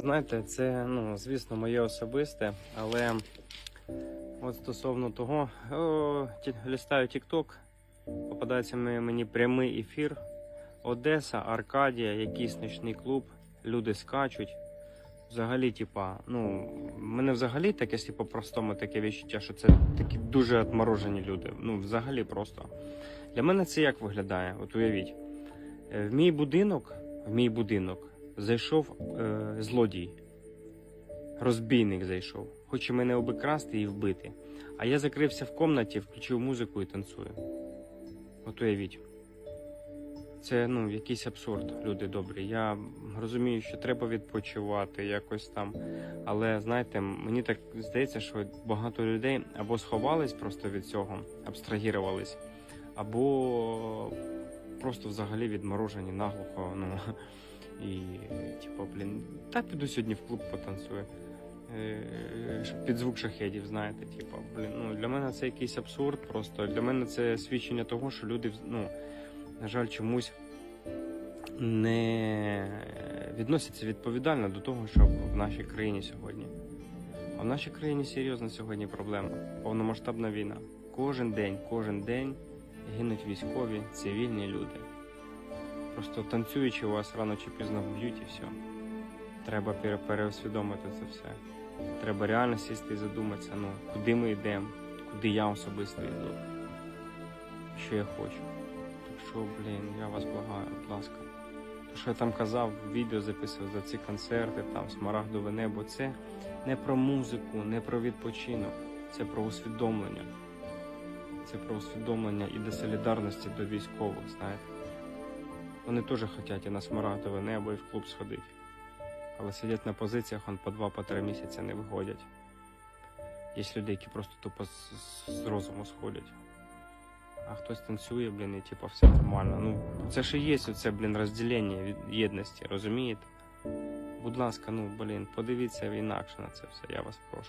знаєте, це, ну, звісно, моє особисте, але от стосовно того, о, ті- листаю TikTok, попадається мені прямий ефір. Одеса, Аркадія, якийсь нічний клуб, люди скачуть. Взагалі, типа, ну, мене взагалі таке, якщо по-простому таке відчуття, що це такі дуже отморожені люди. Ну, взагалі просто. Для мене це як виглядає? От уявіть. Е, В мій будинок, в мій будинок зайшов е, злодій. Розбійник зайшов. Хоче мене обікрасти і вбити. А я закрився в комнаті, включив музику і танцюю. От уявіть. Це ну, якийсь абсурд, люди добрі. Я розумію, що треба відпочивати якось там. Але знаєте, мені так здається, що багато людей або сховались просто від цього, абстрагірувались, або просто взагалі відморожені наглухо. Ну і типу, блін, та піду сьогодні в клуб потанцюю. Е, Під звук шахедів, знаєте, типу, блін, ну для мене це якийсь абсурд. Просто для мене це свідчення того, що люди, ну, на жаль, чомусь не відносяться відповідально до того, що в нашій країні сьогодні. А в нашій країні серйозна сьогодні проблема. Повномасштабна війна. Кожен день, кожен день гинуть військові, цивільні люди. Просто танцюючи вас рано чи пізно вб'ють і все. Треба пере- переосвідомити це все. Треба реально сісти і задуматися, ну, куди ми йдемо, куди я особисто йду, що я хочу. Так що, блін, я вас благаю, будь ласка. То, що я там казав, відео записував за ці концерти, там смарагдове небо, це не про музику, не про відпочинок, це про усвідомлення. Це про усвідомлення і до солідарності до військових, знаєте. Вони теж хочуть і на смарагдове небо, і в клуб сходити. Але сидять на позиціях, он по два, по три місяці не виходять. Є люди, які просто тупо з розуму сходять. А хтось танцює, блін, і типу все нормально. Ну, це ж і є оце, блін, розділення від єдності, розумієте? Будь ласка, ну блін, подивіться інакше на це все, я вас прошу.